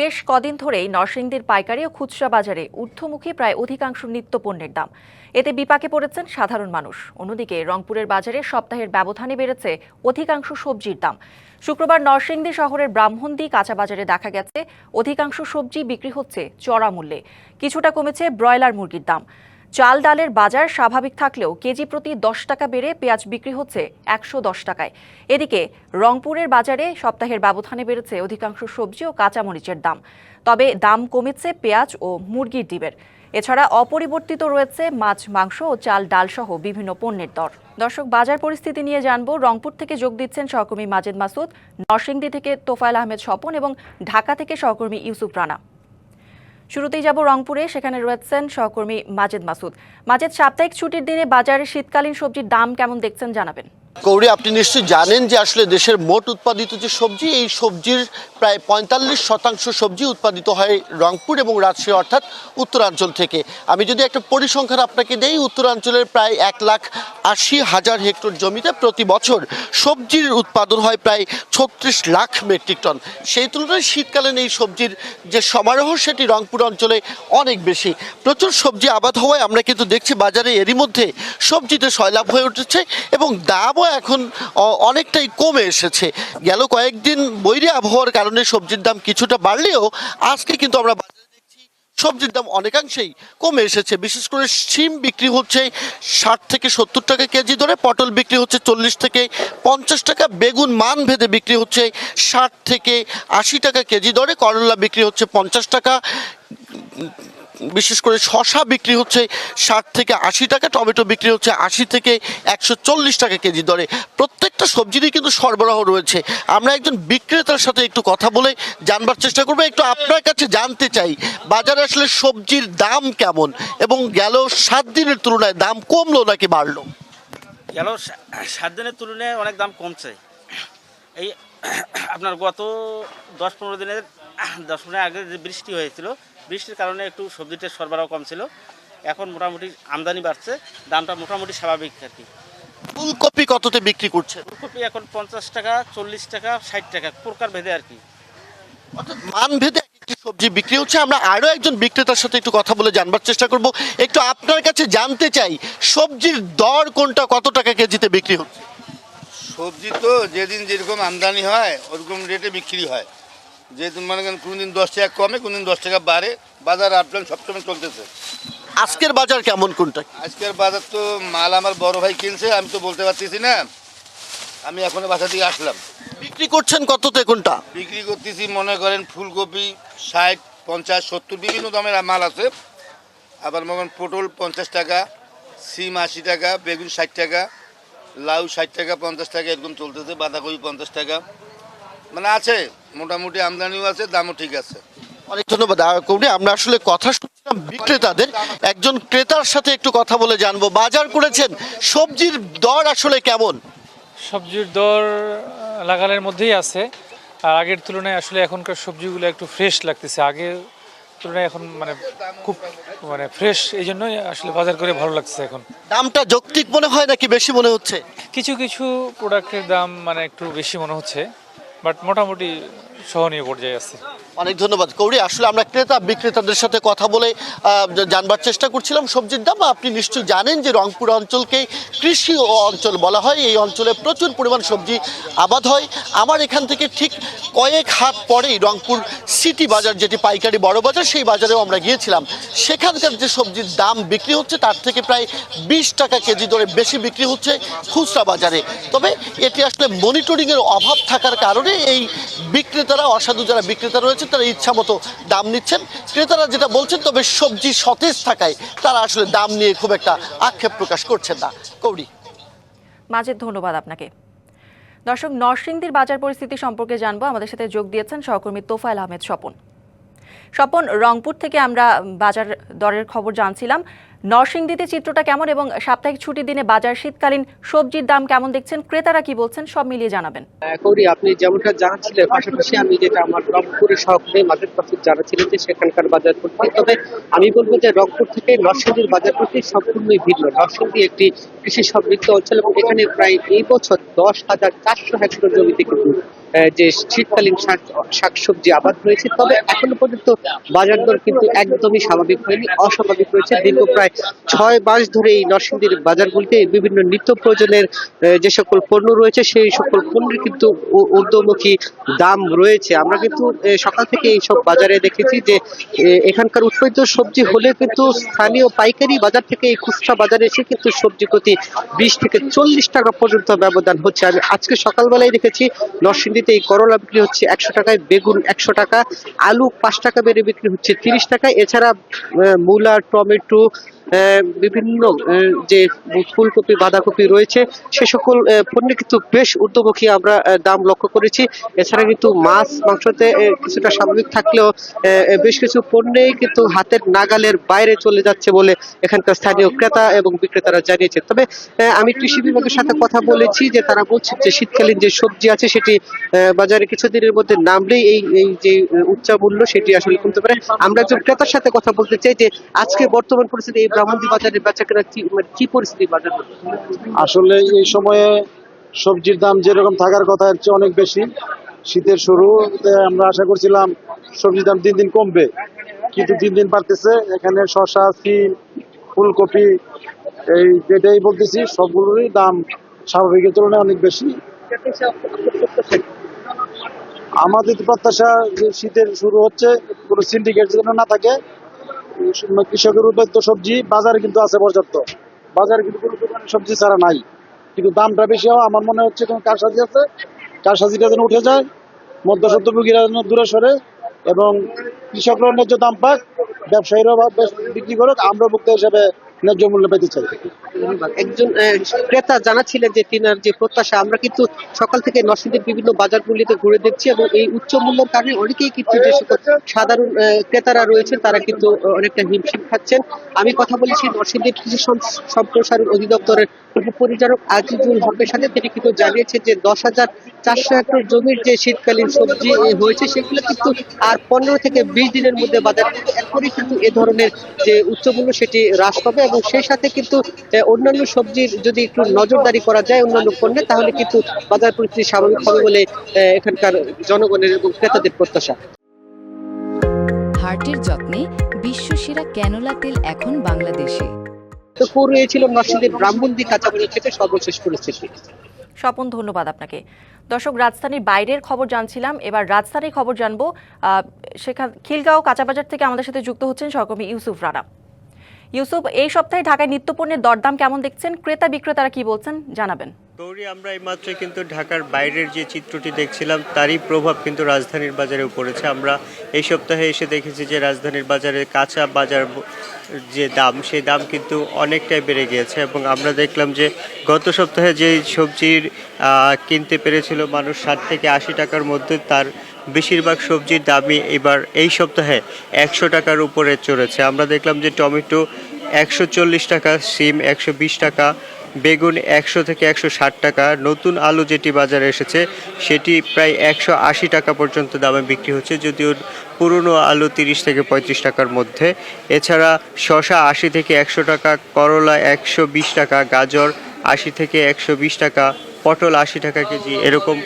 বেশ কদিন ধরেই নরসিংদীর পাইকারি ও খুচরা বাজারে ঊর্ধ্বমুখী প্রায় অধিকাংশ নিত্য পণ্যের দাম। এতে বিপাকে পড়েছেন সাধারণ মানুষ। অন্যদিকে রংপুরের বাজারে সপ্তাহের ব্যবধানে বেড়েছে অধিকাংশ সবজির দাম। শুক্রবার নরসিংদী শহরের ব্রাহ্মণদি কাঁচা বাজারে দেখা গেছে, অধিকাংশ সবজি বিক্রি হচ্ছে চড়া মূল্যে। কিছুটা কমেছে ব্রয়লার মুরগির দাম। চাল ডালের বাজার স্বাভাবিক থাকলেও কেজি প্রতি দশ টাকা বেড়ে পেঁয়াজ বিক্রি হচ্ছে একশো দশ টাকায়। এদিকে রংপুরের বাজারে সপ্তাহের ব্যবধানে বেড়েছে অধিকাংশ সবজি ও কাঁচামরিচের দাম। তবে দাম কমেছে পেঁয়াজ ও মুরগির ডিমের। এছাড়া অপরিবর্তিত রয়েছে মাছ, মাংস ও চাল ডাল সহ বিভিন্ন পণ্যের দর। দর্শক, বাজার পরিস্থিতি নিয়ে জানব। রংপুর থেকে যোগ দিচ্ছেন সহকর্মী মাজেদ মাসুদ, নরসিংদী থেকে তোফায়েল আহমেদ স্বপন এবং ঢাকা থেকে সহকর্মী ইউসুফ রানা। শুরুতেই যাব রংপুরে, সেখানে রয়েছেন সহকর্মী মাজেদ মাসুদ। মাজেদ, সাপ্তাহিক ছুটির দিনে বাজারে শীতকালীন সবজির দাম কেমন দেখছেন জানাবেন। কৌরি আপনি নিশ্চয়ই জানেন যে আসলে দেশের মোট উৎপাদিত যে সবজি, এই সবজির প্রায় পঁয়তাল্লিশ শতাংশ সবজি উৎপাদিত হয় রংপুর এবং রাজশাহী, অর্থাৎ উত্তরাঞ্চল থেকে। আমি যদি একটা পরিসংখ্যান আপনাকে দেই, উত্তরাঞ্চলের প্রায় এক লাখ আশি হাজার হেক্টর জমিতে প্রতি বছর সবজির উৎপাদন হয় প্রায় ছত্রিশ লাখ মেট্রিক টন। সেই তুলনায় শীতকালীন এই সবজির যে সমারোহ, সেটি রংপুর অঞ্চলে অনেক বেশি। প্রচুর সবজি আবাদ হওয়ায় আমরা কিন্তু দেখছি বাজারে এরই মধ্যে সবজিতে সয়লাভ হয়ে উঠেছে এবং দামও এখন অনেকটাই কমে এসেছে। গেল কয়েকদিন বৈরী আবহাওয়ার কারণে সবজির দাম কিছুটা বাড়লেও আজকে কিন্তু আমরা সবজির দাম অনেকাংশেই কমে এসেছে। বিশেষ করে শিম বিক্রি হচ্ছে ষাট থেকে সত্তর টাকা কেজি ধরে পটল বিক্রি হচ্ছে চল্লিশ থেকে পঞ্চাশ টাকা, বেগুন মান ভেদে বিক্রি হচ্ছে ষাট থেকে আশি টাকা কেজি দরে, করলা বিক্রি হচ্ছে পঞ্চাশ টাকা বিশেষ করে শশা বিক্রি হচ্ছে ষাট থেকে আশি টাকা, টমেটো বিক্রি হচ্ছে আশি থেকে একশো চল্লিশ টাকা কেজি দরে। প্রত্যেকটা সবজিরই কিন্তু সরবরাহ রয়েছে। আমরা একজন বিক্রেতার সাথে একটু কথা বলে জানবার চেষ্টা করব। একটু আপনার কাছে জানতে চাই, বাজারে আসলে সবজির দাম কেমন এবং গেল সাত দিনের তুলনায় দাম কমলো নাকি বাড়লো? গেল সাত দিনের তুলনায় অনেক দাম কমছে। এই আপনার গত দশ পনেরো দিনের, দশ পনেরো আগে যে বৃষ্টি হয়েছিল বৃষ্টির কারণে একটু সবজিটার সরবরাহ কম ছিল। এখন মোটামুটি আমদানি বাড়ছে দামটা মোটামুটি স্বাভাবিক আর কি। ফুলকপি কততে বিক্রি করছে ফুলকপি এখন পঞ্চাশ টাকা চল্লিশ টাকা ষাট টাকা প্রকার ভেদে আর কি। অর্থাৎ মান ভেদে একটি সবজি বিক্রি হচ্ছে। আমরা আরও একজন বিক্রেতার সাথে একটু কথা বলে জানবার চেষ্টা করব। একটু আপনার কাছে জানতে চাই সবজির দর কোনটা কত টাকা কেজিতে বিক্রি হচ্ছে? সবজি তো যেদিন যেরকম আমদানি হয় ওরকম রেটে বিক্রি হয়। যেদিন মানে কোনো দিন দশ টাকা কমে কোনো দিন দশ টাকা বাড়ে বাজার আপডাউন সবসময় চলতেছে। আজকের বাজার কেমন কোনটা? আজকের বাজার তো মাল আমার বড় ভাই কিনছে আমি তো বলতে পারতেছি না। আমি এখনও বাসা থেকে আসলাম। বিক্রি করছেন কততে কোনটা? বিক্রি করতেছি মনে করেন ফুলকপি ষাট পঞ্চাশ সত্তর বিভিন্ন দামের মাল আছে। আবার মনে করেন পটল পঞ্চাশ টাকা সিম আশি টাকা বেগুন ষাট টাকা লাউ ষাট টাকা পঞ্চাশ টাকা এরকম চলতেছে বাঁধাকপি পঞ্চাশ টাকা। মানে আছে। মোটামুটি আমদানিও আছে দামও ঠিক আছে। অনেক ধন্যবাদ। কৌরি আমরা আসলে কথা শুনছিলাম বিক্রেতাদের। একজন ক্রেতার সাথে একটু কথা বলে জানব। বাজার করেছেন সবজির দর আসলে কেমন? সবজির দর লাগালের মধ্যেই আছে। আর আগের তুলনায় আসলে এখনকার সবজিগুলো একটু ফ্রেশ লাগতেছে। আগের তুলনায় এখন মানে খুব মানে ফ্রেশ এই জন্যই আসলে বাজার করে ভালো লাগছে এখন। দামটা যৌক্তিক মনে হয় নাকি বেশি মনে হচ্ছে? কিছু কিছু প্রোডাক্টের দাম মানে একটু বেশি মনে হচ্ছে। বাট মোটামুটি সহনীয় পর্যায়ে আছে। অনেক ধন্যবাদ। কৌরি আসলে আমরা ক্রেতা বিক্রেতাদের সাথে কথা বলে জানবার চেষ্টা করছিলাম। সবজির দাম আপনি নিশ্চয়ই জানেন যে রংপুর অঞ্চলকে কৃষি অঞ্চল বলা হয়। এই অঞ্চলে প্রচুর পরিমাণ সবজি আবাদ হয়। আমার এখান থেকে ঠিক কয়েক হাত পরেই রংপুর সিটি বাজার, যেটি পাইকারি বড় বাজার, সেই বাজারেও আমরা গিয়েছিলাম। সেখানকার যে সবজির দাম বিক্রি হচ্ছে, তার থেকে প্রায় বিশ টাকা কেজি দরে বেশি বিক্রি হচ্ছে খুচরা বাজারে। তবে এটি আসলে মনিটরিংয়ের অভাব থাকার কারণে এই বিক্রেতারা অসাধু যারা বিক্রেতা রয়েছে, তারা ইচ্ছা মতো দাম নিচ্ছেন। ক্রেতারা যেটা বলছেন, তবে সবজি সতেজ থাকায় তারা আসলে দাম নিয়ে খুব একটা আক্ষেপ প্রকাশ করছেন না। কৌড়ি মাজেদ ধন্যবাদ আপনাকে। দর্শক, নরসিংদীর বাজার পরিস্থিতি সম্পর্কে জানব। আমাদের সাথে যোগ দিয়েছেন সহকর্মী তোফায়েল আহমেদ স্বপন। স্বপন, রংপুর থেকে আমরা বাজার দরের খবর জানছিলাম। নরসিংদীতে চিত্রটা কেমন এবং সাপ্তাহিক ছুটির দিনে বাজার শীতকালীন সবজির দাম কেমন দেখছেন? ক্রেতারা কি বলছেন? সব মিলিয়ে জানাবেন। কৌরি, আপনি যেমনটা জানাচ্ছিলেন, পাশাপাশি আমি যেটা আমার রংপুরের সহকারী মাঝের পাশে জানাচ্ছিলেন যে সেখানকার বাজার করতে তবে আমি বলব যে রংপুর থেকে নরসিংদীর বাজার করতে সম্পূর্ণই ভিন্ন। নরসিংদী একটি কৃষি সমৃদ্ধ অঞ্চল এবং এখানে প্রায় এই বছর দশ হাজার চারশো হেক্টর জমিতে কিন্তু যে শীতকালীন শাক, শাকসবজি আবাদ রয়েছে তবে এখনও পর্যন্ত বাজার দর কিন্তু একদমই স্বাভাবিক হয়নি, অস্বাভাবিক রয়েছে দীর্ঘ প্রায় ছয় মাস ধরে এই নরসিংদীর বাজারগুলিতে বিভিন্ন নিত্য প্রয়োজনের যে সকল পণ্য রয়েছে, সেই সকল পণ্যের কিন্তু ঊর্ধ্বমুখী দাম রয়েছে। আমরা কিন্তু সকাল থেকে এই সব বাজারে দেখেছি যে এখানকার উৎপাদিত সবজি হলে কিন্তু স্থানীয় পাইকারি বাজার থেকে এই খুচরা বাজারে এসে কিন্তু সবজি প্রতি বিশ থেকে চল্লিশ টাকা পর্যন্ত ব্যবধান হচ্ছে। আমি আজকে সকালবেলায় দেখেছি, নরসিংদীতে এই করলা বিক্রি হচ্ছে একশো টাকায়, বেগুন একশো টাকা, আলু পাঁচ টাকা বেড়ে বিক্রি হচ্ছে তিরিশ টাকা। এছাড়া মূলা টমেটো বিভিন্ন যে ফুলকপি বাঁধাকপি রয়েছে, সে সকল পণ্যে কিন্তু বেশ ঊর্ধ্বমুখী আমরা দাম লক্ষ্য করেছি। এছাড়া কিন্তু মাছ, মাংসতে কিছুটা স্বাভাবিক থাকলেও বেশ কিছু পণ্যেই কিন্তু হাতের নাগালের বাইরে চলে যাচ্ছে বলে এখানকার স্থানীয় ক্রেতা এবং বিক্রেতারা জানিয়েছে তবে আমি কৃষি বিভাগের সাথে কথা বলেছি যে তারা বলছে যে শীতকালীন যে সবজি আছে সেটি বাজারে কিছুদিনের মধ্যে নামলেই এই এই যে উচ্চ মূল্য সেটি আসলে কমতে পারে। আমরা একজন ক্রেতার সাথে কথা বলতে চাই যে আজকে বর্তমান পরিস্থিতি এই মানে কি পরিস্থিতি আসলে এই সময়ে সবজির দাম যেরকম থাকার কথা, এর চেয়ে অনেক বেশি। শীতের শুরুতে আমরা আশা করছিলাম সবজির দাম দিন দিন কমবে, কিন্তু দিন দিন বাড়তেছে। এখানে শসা, সিম, ফুলকপি, এই যেটাই বলতেছি, সবগুলোরই দাম স্বাভাবিকের তুলনায় অনেক বেশি। আমাদের প্রত্যাশা যে শীতের শুরু হচ্ছে, কোনো সিন্ডিকেট যেন না থাকে কৃষকের উৎপাদিত সবজি বাজারে কিন্তু আছে পর্যাপ্ত। বাজারে কিন্তু কোনো দোকানে সবজি ছাড়া নাই। কিন্তু দামটা বেশি হওয়া আমার মনে হচ্ছে কোনো কারসাজি আছে। কারসাজিটা যেন উঠে যায়, মধ্যসত্যভোগীরা যেন দূরে সরে এবং কৃষকরা ন্যায্য দাম পাক, ব্যবসায়ীরাও বিক্রি করুক আমরা ভোক্তা হিসেবে ন্যায্য মূল্য পেতে চাই। একজন ক্রেতা জানাচ্ছিলেন যে তিনার যে প্রত্যাশা, আমরা কিন্তু সকাল থেকে নরসিংদীর বিভিন্ন বাজারগুলিতে ঘুরে দেখছি এবং এই উচ্চ মূল্যের কারণে অনেকেই কিন্তু যে সাধারণ ক্রেতারা রয়েছেন, তারা কিন্তু অনেকটা হিমশিম খাচ্ছেন। আমি কথা বলেছি নরসিংদীর কৃষি সম্প্রসারণ অধিদপ্তরের উপপরিচালক আজিজুল হকের সাথে। তিনি কিন্তু জানিয়েছেন যে দশ হাজার চারশো হেক্টর জমির যে শীতকালীন সবজি হয়েছে সেগুলো কিন্তু আর পনেরো থেকে বিশ দিনের মধ্যে বাজার এরপরে কিন্তু এ ধরনের যে উচ্চমূল্য সেটি হ্রাস পাবে এবং সেই সাথে কিন্তু অন্যান্য সবজির যদি একটু নজরদারি করা যায় অন্যান্য পণ্যে তাহলে কিন্তু বাজার পরিস্থিতি স্বাভাবিক হবে বলে এখানকার জনগণের এবং ক্রেতাদের প্রত্যাশা। হার্টের যত্নে বিশ্বসেরা ক্যানোলা তেল এখন বাংলাদেশে। তো পুরো এই ছিল নরসিংদীর ব্রাহ্মণদি কাঁচাবাজার থেকে সর্বশেষ পরিস্থিতি। স্বপন, ধন্যবাদ আপনাকে। দর্শক, রাজধানীর বাইরের খবর জানছিলাম। এবার রাজধানীর খবর জানব। সেখান খিলগাঁও কাঁচাবাজার থেকে আমাদের সাথে যুক্ত হচ্ছেন সহকর্মী ইউসুফ রানা। ইউসুফ, এই সপ্তাহে ঢাকায় নিত্যপণ্যের দরদাম কেমন দেখছেন? ক্রেতা বিক্রেতারা কি বলছেন? জানাবেন। গৌরী আমরা এইমাত্র কিন্তু ঢাকার বাইরের যে চিত্রটি দেখছিলাম, তারই প্রভাব কিন্তু রাজধানীর বাজারেও পড়েছে। আমরা এই সপ্তাহে এসে দেখেছি যে রাজধানীর বাজারে কাঁচা বাজার যে দাম, সেই দাম কিন্তু অনেকটাই বেড়ে গিয়েছে এবং আমরা দেখলাম যে গত সপ্তাহে যে সবজির কিনতে পেরেছিল মানুষ ষাট থেকে আশি টাকার মধ্যে, তার বেশিরভাগ সবজির দামই এবার এই সপ্তাহে একশো টাকার উপরে চড়েছে। আমরা দেখলাম যে টমেটো একশো চল্লিশ টাকা, সিম একশো বিশ টাকা বেগুন একশো থেকে একশো ষাট টাকা। নতুন আলু যেটি বাজারে এসেছে, সেটি প্রায় একশো আশি টাকা পর্যন্ত দামে বিক্রি হচ্ছে, যদিও পুরনো আলু তিরিশ থেকে পঁয়ত্রিশ টাকার মধ্যে। এছাড়া শশা আশি থেকে একশো টাকা, করলা একশো বিশ টাকা, গাজর আশি থেকে একশো বিশ টাকা, পটল আশি টাকা কেজি, এরকম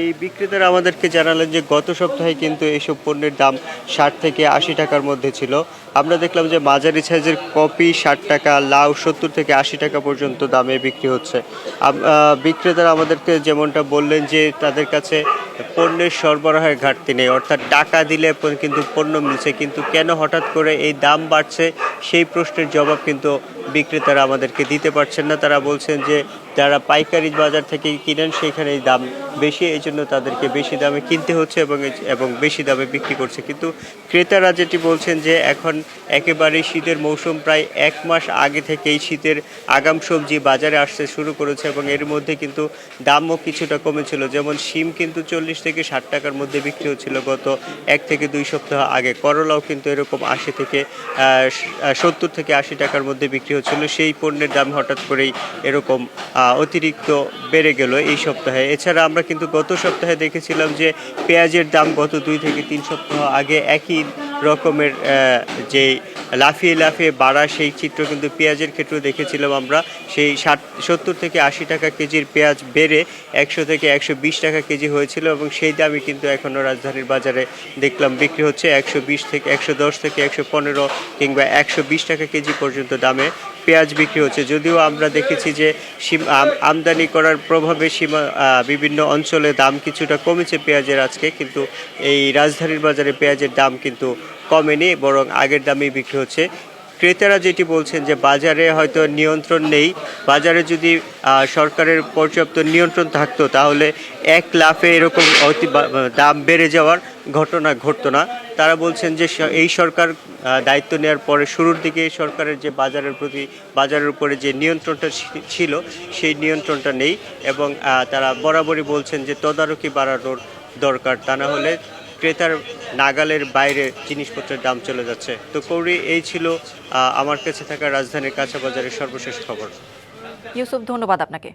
এই বিক্রেতারা আমাদেরকে জানালেন যে গত সপ্তাহে কিন্তু এইসব পণ্যের দাম ষাট থেকে আশি টাকার মধ্যে ছিল। আমরা দেখলাম যে মাঝারি সাইজের কপি ষাট টাকা, লাউ সত্তর থেকে আশি টাকা পর্যন্ত দামে বিক্রি হচ্ছে। বিক্রেতারা আমাদেরকে যেমনটা বললেন যে তাদের কাছে পণ্যের সরবরাহের ঘাটতি নেই, অর্থাৎ টাকা দিলে কিন্তু পণ্য মিলছে, কিন্তু কেন হঠাৎ করে এই দাম বাড়ছে সেই প্রশ্নের জবাব কিন্তু বিক্রেতারা আমাদেরকে দিতে পারছেন না। তারা বলছেন যে যারা পাইকারি বাজার থেকে কিনেন সেখানে দাম বেশি, এই জন্য তাদেরকে বেশি দামে কিনতে হচ্ছে এবং এবং বেশি দামে বিক্রি করছে। কিন্তু ক্রেতারা যেটি বলছেন যে এখন একেবারে শীতের মৌসুম প্রায় এক মাস আগে থেকেই শীতের আগাম সবজি বাজারে আসতে শুরু করেছে এবং এর মধ্যে কিন্তু দামও কিছুটা কমেছিল। যেমন শিম কিন্তু চল্লিশ থেকে ষাট টাকার মধ্যে বিক্রি হচ্ছিল গত এক থেকে দুই সপ্তাহ আগে। করলাও কিন্তু এরকম আশি থেকে সত্তর থেকে আশি টাকার মধ্যে বিক্রি হচ্ছিল। সেই পণ্যের দাম হঠাৎ করেই এরকম অতিরিক্ত বেড়ে গেল এই সপ্তাহে। এছাড়া আমরা কিন্তু গত সপ্তাহে দেখেছিলাম যে পেঁয়াজের দাম গত দুই থেকে তিন সপ্তাহ আগে একই রকমের যে লাফিয়ে লাফিয়ে বাড়া সেই চিত্র কিন্তু পেঁয়াজের ক্ষেত্রেও দেখেছিলাম আমরা। সেই ষাট, সত্তর থেকে আশি টাকা কেজির পেঁয়াজ বেড়ে একশো থেকে একশো বিশ টাকা কেজি হয়েছিল এবং সেই দামই কিন্তু এখনও রাজধানীর বাজারে দেখলাম বিক্রি হচ্ছে একশো বিশ থেকে একশো দশ থেকে একশো পনেরো কিংবা একশো বিশ টাকা কেজি পর্যন্ত দামে। পেঁয়াজ বিক্রি হচ্ছে। যদিও আমরা দেখেছি যে আমদানি করার প্রভাবে সীমা বিভিন্ন অঞ্চলে দাম কিছুটা কমেছে পেঁয়াজের আজকে, কিন্তু এই রাজধানীর বাজারে পেঁয়াজের দাম কিন্তু কমেনি, বরং আগের দামেই বিক্রি হচ্ছে। ক্রেতারা যেটি বলছেন যে বাজারে হয়তো নিয়ন্ত্রণ নেই, বাজারে যদি সরকারের পর্যাপ্ত নিয়ন্ত্রণ থাকতো, তাহলে এক লাফে এরকম অতি দাম বেড়ে যাওয়ার ঘটনা ঘটতো না। তারা বলছেন যে এই সরকার দায়িত্ব নেওয়ার পরে শুরুর দিকে সরকারের যে বাজারের প্রতি, বাজারের উপরে যে নিয়ন্ত্রণটা ছিল, সেই নিয়ন্ত্রণটা নেই এবং তারা বরাবরই বলছেন যে তদারকি বাড়ানোর দরকার, তা না হলে ক্রেতার নাগালের বাইরে জিনিসপত্রের দাম চলে যাচ্ছে। তো কৌরি এই ছিল আমার কাছে থাকা রাজধানীর কাঁচা বাজারের সর্বশেষ খবর। ইউসুফ, ধন্যবাদ আপনাকে।